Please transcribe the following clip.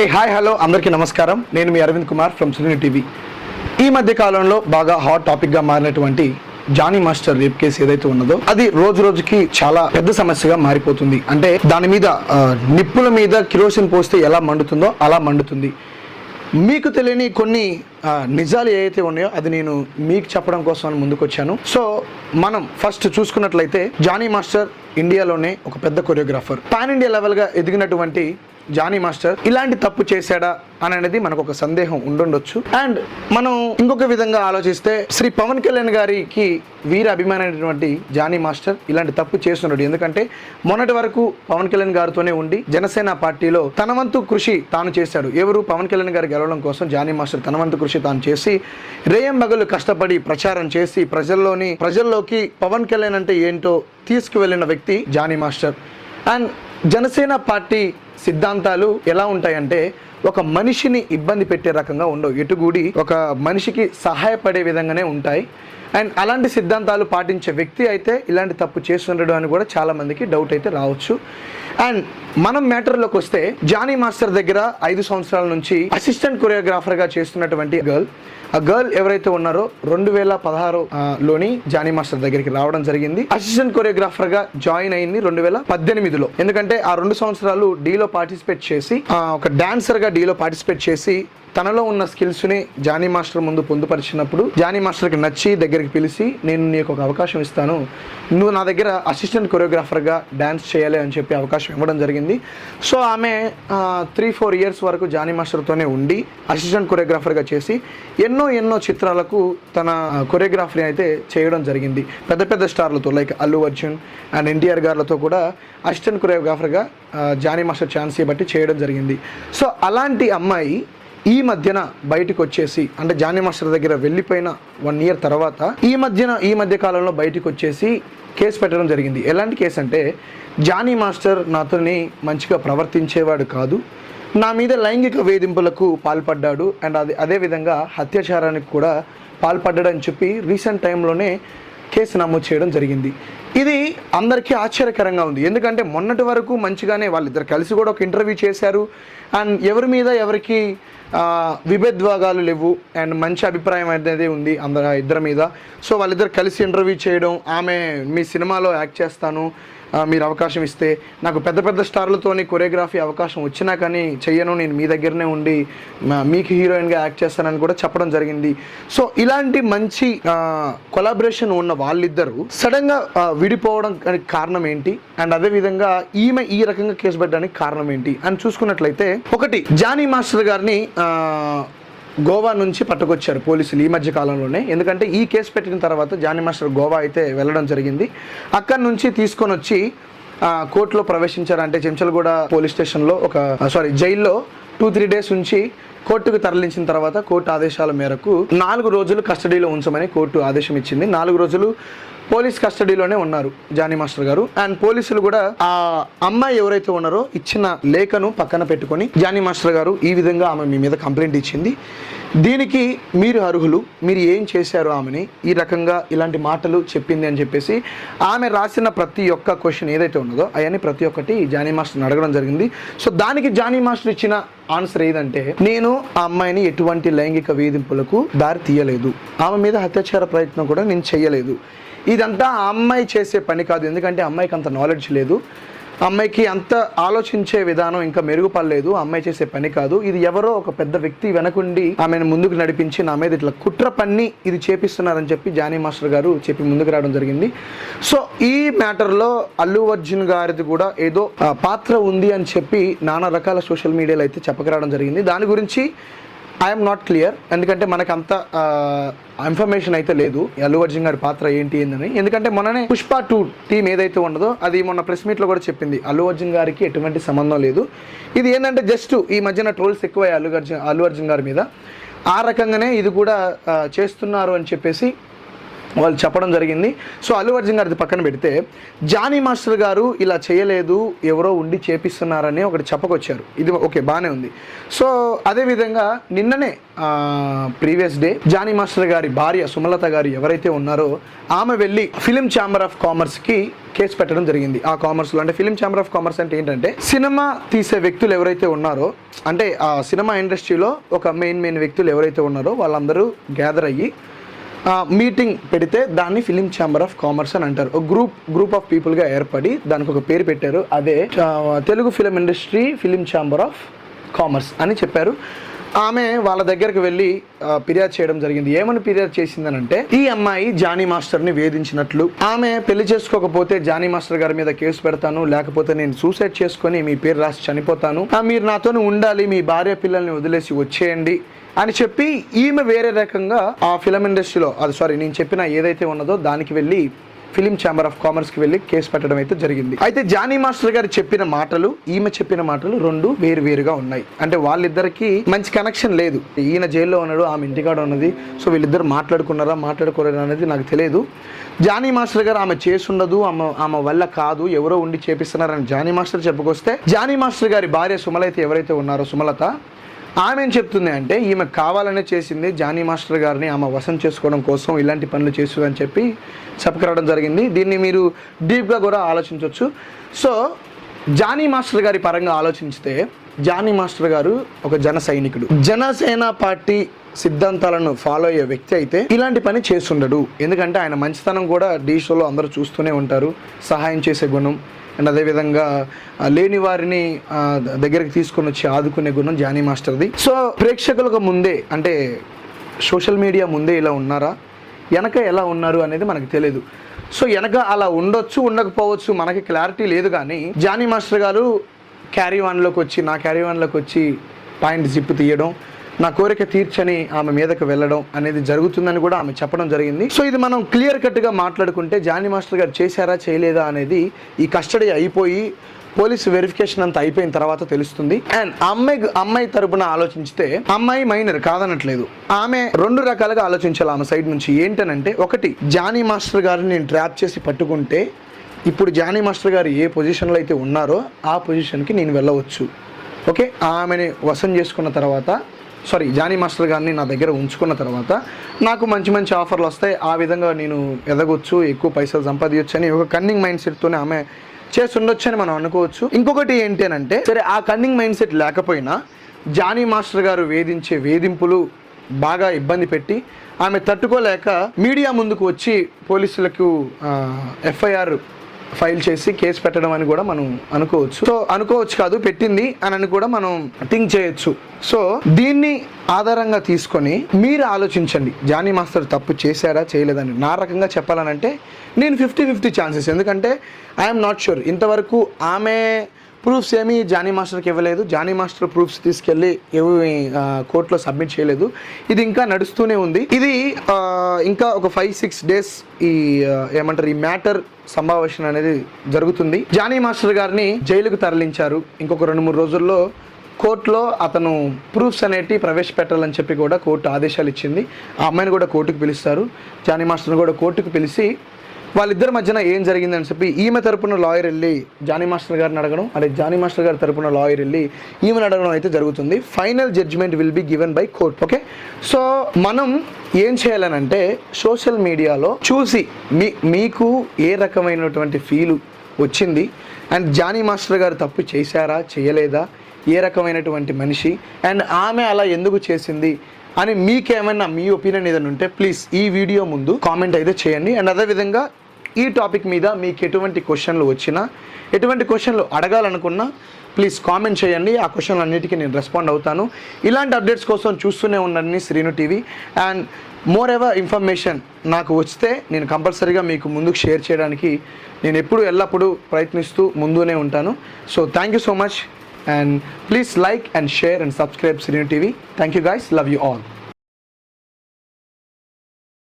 Hey hi hello అందరికీ నమస్కారం. నేను మీ అరవింద్ కుమార్ ఫ్రమ్ సునీ టీవీ ఈ మధ్య కాలంలో బాగా హాట్ టాపిక్గా మారినటువంటి జానీ మాస్టర్ రేప్ కేసు ఏదైతే ఉన్నదో అది రోజు రోజుకి చాలా పెద్ద సమస్యగా మారిపోతుంది. అంటే దాని మీద నిప్పుల మీద కిరోసిన్ పోస్తే ఎలా మండుతుందో అలా మండుతుంది. మీకు తెలియని కొన్ని నిజాలు ఏవైతే ఉన్నాయో అది నేను మీకు చెప్పడం కోసం అని ముందుకు వచ్చాను సో మనం ఫస్ట్ చూసుకున్నట్లయితే జానీ మాస్టర్ ఇండియాలోనే ఒక పెద్ద కొరియోగ్రాఫర్ పాన్ ఇండియా లెవెల్గా ఎదిగినటువంటి జానీ మాస్టర్ ఇలాంటి తప్పు చేశాడా అని అనేది మనకు ఒక సందేహం ఉండుండొచ్చు. అండ్ మనం ఇంకొక విధంగా ఆలోచిస్తే శ్రీ పవన్ కళ్యాణ్ గారికి వీర అభిమానమైనటువంటి జానీ మాస్టర్ ఇలాంటి తప్పు చేస్తున్నాడు. ఎందుకంటే మొన్నటి వరకు పవన్ కళ్యాణ్ గారితోనే ఉండి జనసేన పార్టీలో తన వంతు కృషి తాను చేశాడు. ఎవరు పవన్ కళ్యాణ్ గారు గెలవడం కోసం జానీ మాస్టర్ తన వంతు కృషి తాను చేసి రేయం బగలు కష్టపడి ప్రచారం చేసి ప్రజల్లోని ప్రజల్లోకి పవన్ కళ్యాణ్ అంటే ఏంటో తీసుకువెళ్ళిన వ్యక్తి Johnny master. And Janasena party సిద్ధాంతాలు ఎలా ఉంటాయంటే ఒక మనిషిని ఇబ్బంది పెట్టే రకంగా ఉండవు. ఎటుగూడి ఒక మనిషికి సహాయపడే విధంగానే ఉంటాయి. అండ్ అలాంటి సిద్ధాంతాలు పాటించే వ్యక్తి అయితే ఇలాంటి తప్పు చేస్తుండడం అని కూడా చాలామందికి డౌట్ అయితే రావచ్చు. అండ్ మనం మ్యాటర్లోకి వస్తే జానీ మాస్టర్ దగ్గర ఐదు సంవత్సరాల నుంచి అసిస్టెంట్ కొరియోగ్రాఫర్గా చేస్తున్నటువంటి గర్ల్ ఆ గర్ల్ ఎవరైతే ఉన్నారో రెండు వేల పదహారు లోని జానీ మాస్టర్ దగ్గరికి రావడం జరిగింది. అసిస్టెంట్ కొరియోగ్రాఫర్గా జాయిన్ అయింది రెండు వేల పద్దెనిమిదిలో. ఎందుకంటే ఆ రెండు సంవత్సరాలు డీలో పార్టిసిపేట్ చేసి ఒక డాన్సర్గా డీలో పార్టిసిపేట్ చేసి తనలో ఉన్న స్కిల్స్ని జానీ మాస్టర్ ముందు పొందుపరిచినప్పుడు జానీ మాస్టర్కి నచ్చి దగ్గరికి పిలిచి నేను నీకు ఒక అవకాశం ఇస్తాను. నువ్వు నా దగ్గర అసిస్టెంట్ కొరియోగ్రాఫర్గా డ్యాన్స్ చేయాలి అని చెప్పి అవకాశం ఇవ్వడం జరిగింది. సో ఆమె త్రీ ఫోర్ ఇయర్స్ వరకు జానీ మాస్టర్తోనే ఉండి అసిస్టెంట్ కొరియోగ్రాఫర్గా చేసి ఎన్నో ఎన్నో చిత్రాలకు తన కొరియోగ్రాఫర్ని అయితే చేయడం జరిగింది. పెద్ద పెద్ద స్టార్లతో like Allu Arjun and NTR గారులతో కూడా అసిస్టెంట్ కొరియోగ్రాఫర్గా జానీ మాస్టర్ ఛాన్స్ బట్టి చేయడం జరిగింది. సో అలాంటి అమ్మాయి ఈ మధ్యన బయటకు వచ్చేసి అంటే జానీ మాస్టర్ దగ్గర వెళ్ళిపోయిన వన్ ఇయర్ తర్వాత ఈ మధ్యన ఈ మధ్య కాలంలో బయటకు వచ్చేసి కేసు పెట్టడం జరిగింది. ఎలాంటి కేసు అంటే జానీ మాస్టర్ నాతోని మంచిగా ప్రవర్తించేవాడు కాదు. నా మీద లైంగిక వేధింపులకు పాల్పడ్డాడు. అండ్ అది అదేవిధంగా అత్యాచారానికి కూడా పాల్పడ్డాడని చెప్పి రీసెంట్ టైంలోనే కేసు నమోదు చేయడం జరిగింది. ఇది అందరికీ ఆశ్చర్యకరంగా ఉంది. ఎందుకంటే మొన్నటి వరకు మంచిగానే వాళ్ళిద్దరు కలిసి కూడా ఒక ఇంటర్వ్యూ చేశారు. అండ్ ఎవరి మీద ఎవరికి విభేద్వాగాలు లేవు. అండ్ మంచి అభిప్రాయం అనేది ఉంది అందరు ఇద్దరి మీద. సో వాళ్ళిద్దరు కలిసి ఇంటర్వ్యూ చేయడం ఆమె మీ సినిమాలో యాక్ట్ చేస్తాను మీరు అవకాశం ఇస్తే. నాకు పెద్ద పెద్ద స్టార్లతోని కొరియోగ్రఫీ అవకాశం వచ్చినా కానీ చెయ్యను నేను మీ దగ్గరనే ఉండి మీకు హీరోయిన్గా యాక్ట్ చేస్తానని కూడా చెప్పడం జరిగింది. సో ఇలాంటి మంచి కొలాబరేషన్ ఉన్న వాళ్ళిద్దరూ సడన్గా విడిపోవడం కారణం ఏంటి? అండ్ అదేవిధంగా ఈమె ఈ రకంగా కేసు పెట్టడానికి కారణం ఏంటి? అని చూసుకున్నట్లయితే ఒకటి జానీ మాస్టర్ గారిని గోవా నుంచి పట్టుకొచ్చారు పోలీసులు ఈ మధ్య కాలంలోనే. ఎందుకంటే ఈ కేసు పెట్టిన తర్వాత జానీ మాస్టర్ గోవా అయితే వెళ్ళడం జరిగింది. అక్కడి నుంచి తీసుకొని వచ్చి కోర్టులో ప్రవేశించారంటే చెంచల్గూడ పోలీస్ స్టేషన్లో ఒక సారీ జైల్లో టూ త్రీ డేస్ ఉంచి కోర్టుకు తరలించిన తర్వాత కోర్టు ఆదేశాల మేరకు నాలుగు రోజులు కస్టడీలో ఉంచమని కోర్టు ఆదేశం ఇచ్చింది. నాలుగు రోజులు పోలీస్ కస్టడీలోనే ఉన్నారు జానీ మాస్టర్ గారు. అండ్ పోలీసులు కూడా ఆ అమ్మాయి ఎవరైతే ఉన్నారో ఇచ్చిన లేఖను పక్కన పెట్టుకొని జానీ మాస్టర్ గారు ఈ విధంగా ఆమె మీ మీద కంప్లైంట్ ఇచ్చింది. దీనికి మీరు అర్హులు మీరు ఏం చేశారు ఆమెని ఈ రకంగా ఇలాంటి మాటలు చెప్పింది అని చెప్పేసి ఆమె రాసిన ప్రతి ఒక్క క్వశ్చన్ ఏదైతే ఉన్నదో అవన్నీ ప్రతి ఒక్కటి జానీ మాస్టర్ని అడగడం జరిగింది. సో దానికి జానీ మాస్టర్ ఇచ్చిన ఆన్సర్ ఏదంటే నేను ఆ అమ్మాయిని ఎటువంటి లైంగిక వేధింపులకు దారి తీయలేదు. ఆమె మీద అత్యాచార ప్రయత్నం కూడా నేను చేయలేదు. ఇదంతా ఆ అమ్మాయి చేసే పని కాదు. ఎందుకంటే అమ్మాయికి అంత నాలెడ్జ్ లేదు. అమ్మాయికి అంత ఆలోచించే విధానం ఇంకా మెరుగుపడలేదు. అమ్మాయి చేసే పని కాదు. ఇది ఎవరో ఒక పెద్ద వ్యక్తి వెనకుండి ఆమెను ముందుకు నడిపించి నా మీద ఇట్లా కుట్ర పన్ని ఇది చేపిస్తున్నారని చెప్పి జానీ మాస్టర్ గారు చెప్పి ముందుకు రావడం జరిగింది. సో ఈ మ్యాటర్లో అల్లు అర్జున్ గారిది కూడా ఏదో పాత్ర ఉంది అని చెప్పి నానా రకాల సోషల్ మీడియాలో అయితే చెప్పకరావడం జరిగింది. దాని గురించి ఐఎమ్ నాట్ క్లియర్ ఎందుకంటే మనకు అంత ఇన్ఫర్మేషన్ అయితే లేదు. అల్లు అర్జున్ గారి పాత్ర ఏంటి ఏందని. ఎందుకంటే మొన్ననే పుష్ప టూ టీం ఏదైతే ఉండదో అది మొన్న ప్రెస్ మీట్లో కూడా చెప్పింది. అల్లు అర్జున్ గారికి ఎటువంటి సంబంధం లేదు. ఇది ఏంటంటే జస్ట్ ఈ మధ్యన ట్రోల్స్ ఎక్కువ అల్లు అర్జున్ అల్లు అర్జున్ గారి మీద. ఆ రకంగానే ఇది కూడా చేస్తున్నారు అని చెప్పేసి వాళ్ళు చెప్పడం జరిగింది. సో అల్లు అర్జున్ గారిది పక్కన పెడితే జానీ మాస్టర్ గారు ఇలా చేయలేదు ఎవరో ఉండి చేపిస్తున్నారని ఒకటి చెప్పకొచ్చారు. ఇది ఓకే బాగానే ఉంది. సో అదేవిధంగా నిన్ననే ప్రీవియస్ డే జానీ మాస్టర్ గారి భార్య సుమలత గారు ఎవరైతే ఉన్నారో ఆమె వెళ్ళి ఫిలిం ఛాంబర్ ఆఫ్ కామర్స్కి కేసు పెట్టడం జరిగింది. ఆ కామర్స్లో అంటే ఫిలిం ఛాంబర్ ఆఫ్ కామర్స్ అంటే ఏంటంటే సినిమా తీసే వ్యక్తులు ఎవరైతే ఉన్నారో అంటే ఆ సినిమా ఇండస్ట్రీలో ఒక మెయిన్ మెయిన్ వ్యక్తులు ఎవరైతే ఉన్నారో వాళ్ళందరూ గ్యాదర్ అయ్యి మీటింగ్ పెడితే దాన్ని ఫిలిం ఛాంబర్ ఆఫ్ కామర్స్ అని అంటారు. ఒక గ్రూప్ గ్రూప్ ఆఫ్ పీపుల్గా ఏర్పడి దానికి ఒక పేరు పెట్టారు. అదే Telugu film industry film chamber of commerce అని చెప్పారు. ఆమె వాళ్ళ దగ్గరకు వెళ్ళి ఫిర్యాదు చేయడం జరిగింది. ఏమని ఫిర్యాదు చేసిందనంటే ఈ అమ్మాయి జానీ మాస్టర్ని వేధించినట్లు. ఆమె పెళ్ళి చేసుకోకపోతే జానీ మాస్టర్ గారి మీద కేసు పెడతాను లేకపోతే నేను సూసైడ్ చేసుకొని మీ పేరు రాసి చనిపోతాను. మీరు నాతోనే ఉండాలి మీ భార్య పిల్లల్ని వదిలేసి వచ్చేయండి అని చెప్పి ఈమె వేరే రకంగా ఆ ఫిలం ఇండస్ట్రీలో అది సారీ నేను చెప్పిన ఏదైతే ఉన్నదో దానికి వెళ్ళి ఫిలిం ఛాంబర్ ఆఫ్ కామర్స్కి వెళ్ళి కేసు పెట్టడం అయితే జరిగింది. అయితే జానీ మాస్టర్ గారు చెప్పిన మాటలు ఈమె చెప్పిన మాటలు రెండు వేరు వేరుగా ఉన్నాయి. అంటే వాళ్ళిద్దరికి మంచి కనెక్షన్ లేదు. ఈయన జైల్లో ఉన్నాడు ఆమె ఇంటికాడ ఉన్నది. సో వీళ్ళిద్దరు మాట్లాడుకున్నారా మాట్లాడుకోలేదా అనేది నాకు తెలియదు. జానీ మాస్టర్ గారు ఆమె చేసుండదు ఆమె ఆమె వల్ల కాదు ఎవరో ఉండి చేపిస్తున్నారని జానీ మాస్టర్ చెప్పుకొస్తే జానీ మాస్టర్ గారి భార్య సుమలైతే ఎవరైతే ఉన్నారో సుమలత ఆమె ఏం చెప్తుంది అంటే ఈమె కావాలనే చేసింది జానీ మాస్టర్ గారిని ఆమె వశం చేసుకోవడం కోసం ఇలాంటి పనులు చేసు అని చెప్పి చెప్పుకురావడం జరిగింది. దీన్ని మీరు డీప్గా కూడా ఆలోచించవచ్చు సో జానీ మాస్టర్ గారి పరంగా ఆలోచించితే జానీ మాస్టర్ గారు ఒక జన సైనికుడు. జనసేన పార్టీ సిద్ధాంతాలను ఫాలో అయ్యే వ్యక్తి అయితే ఇలాంటి పని చేస్తుండడు. ఎందుకంటే ఆయన మంచితనం కూడా డీ షోలో అందరూ చూస్తూనే ఉంటారు. సహాయం చేసే గుణం అండ్ అదేవిధంగా లేని వారిని దగ్గరికి తీసుకొని వచ్చి ఆదుకునే గుణం జానీ మాస్టర్ది. సో ప్రేక్షకులకు ముందే అంటే సోషల్ మీడియా ముందే ఇలా ఉన్నారా? వెనక ఎలా ఉన్నారు అనేది మనకు తెలియదు సో వెనక అలా ఉండొచ్చు ఉండకపోవచ్చు మనకి క్లారిటీ లేదు కానీ జానీ మాస్టర్ గారు క్యారీ వాన్లోకి వచ్చి నా క్యారీ వన్లోకి వచ్చి పాయింట్ జిప్ తీయడం నా కోరిక తీర్చని ఆమె మీదకి వెళ్ళడం అనేది జరుగుతుందని కూడా ఆమె చెప్పడం జరిగింది. సో ఇది మనం క్లియర్ కట్గా మాట్లాడుకుంటే జానీ మాస్టర్ గారు చేశారా చేయలేదా అనేది ఈ కస్టడీ అయిపోయి పోలీస్ వెరిఫికేషన్ అంతా అయిపోయిన తర్వాత తెలుస్తుంది. అండ్ అమ్మాయి అమ్మాయి తరపున ఆలోచించితే అమ్మాయి మైనర్ కాదనట్లేదు. ఆమె రెండు రకాలుగా ఆలోచించాలి ఆమె సైడ్ నుంచి. ఏంటనంటే ఒకటి జానీ మాస్టర్ గారిని నేను ట్రాప్ చేసి పట్టుకుంటే ఇప్పుడు జానీ మాస్టర్ గారు ఏ పొజిషన్లో అయితే ఉన్నారో ఆ పొజిషన్కి నేను వెళ్ళవచ్చు. ఓకే? ఆమెని వశం చేసుకున్న తర్వాత సారీ జానీ మాస్టర్ గారిని నా దగ్గర ఉంచుకున్న తర్వాత నాకు మంచి మంచి ఆఫర్లు వస్తాయి. ఆ విధంగా నేను ఎదగొచ్చు ఎక్కువ పైసలు సంపాదించవచ్చు అని ఒక కన్నింగ్ మైండ్ సెట్తోనే ఆమె చేస్తుండొచ్చు అని మనం అనుకోవచ్చు. ఇంకొకటి ఏంటి అని అంటే సరే ఆ కన్నింగ్ మైండ్ సెట్ లేకపోయినా జానీ మాస్టర్ గారు వేధించే వేధింపులు బాగా ఇబ్బంది పెట్టి ఆమె తట్టుకోలేక మీడియా ముందుకు వచ్చి పోలీసులకు ఎఫ్ఐఆర్ ఫైల్ చేసి కేసు పెట్టడం అని కూడా మనం అనుకోవచ్చు. సో అనుకోవచ్చు కాదు పెట్టింది అని అని కూడా మనం థింక్ చేయొచ్చు. సో దీన్ని ఆధారంగా తీసుకొని మీరు ఆలోచించండి. జానీ మాస్టర్ తప్పు చేశారా చేయలేదని. నా రకంగా చెప్పాలనంటే నేను ఫిఫ్టీ ఫిఫ్టీ ఛాన్సెస్. ఎందుకంటే ఐఎమ్ నాట్ షూర్ ఇంతవరకు ఆమె ప్రూఫ్స్ ఏమీ జానీ మాస్టర్కి ఇవ్వలేదు. జానీ మాస్టర్ ప్రూఫ్స్ తీసుకెళ్ళి ఏమి కోర్టులో సబ్మిట్ చేయలేదు. ఇది ఇంకా నడుస్తూనే ఉంది. ఇది ఇంకా ఒక ఫైవ్ సిక్స్ డేస్ ఈ ఏమంటారు ఈ మ్యాటర్ సంభాషణ అనేది జరుగుతుంది. జానీ మాస్టర్ గారిని జైలుకు తరలించారు. ఇంకొక రెండు మూడు రోజుల్లో కోర్టులో అతను ప్రూఫ్స్ అనేటి ప్రవేశపెట్టాలని చెప్పి కూడా కోర్టు ఆదేశాలు ఇచ్చింది. ఆ అమ్మాయిని కూడా కోర్టుకు పిలుస్తారు. జానీ మాస్టర్ని కూడా కోర్టుకు పిలిచి వాళ్ళిద్దరి మధ్యన ఏం జరిగిందని చెప్పి ఈమె తరపున లాయర్ వెళ్ళి జానీ మాస్టర్ గారిని అడగడం అదే జానీ మాస్టర్ గారి తరపున లాయర్ వెళ్ళి ఈమెను అడగడం అయితే జరుగుతుంది. Final judgement will be given by court okay so మనం ఏం చేయాలనంటే సోషల్ మీడియాలో చూసి మీ మీకు ఏ రకమైనటువంటి ఫీలు వచ్చింది? అండ్ జానీ మాస్టర్ గారు తప్పు చేశారా? చేయలేదా? ఏ రకమైనటువంటి మనిషి? అండ్ ఆమె అలా ఎందుకు చేసింది? అని మీకేమైనా మీ ఒపీనియన్ ఏదైనా ఉంటే ప్లీజ్ ఈ వీడియో ముందు కామెంట్ అయితే చేయండి. అండ్ అదేవిధంగా ఈ టాపిక్ మీద మీకు ఎటువంటి క్వశ్చన్లు వచ్చినా ఎటువంటి క్వశ్చన్లు అడగాలనుకున్నా ప్లీజ్ కామెంట్ చేయండి. ఆ క్వశ్చన్లు అన్నిటికీ నేను రెస్పాండ్ అవుతాను. ఇలాంటి అప్డేట్స్ కోసం చూస్తూనే ఉండండి Sreenu TV. And more ever information నాకు వస్తే నేను కంపల్సరీగా మీకు ముందుకు షేర్ చేయడానికి నేను ఎప్పుడు ఎల్లప్పుడూ ప్రయత్నిస్తూ ముందునే ఉంటాను. So thank you so much and please like and share and subscribe Sreenu TV thank you guys love you all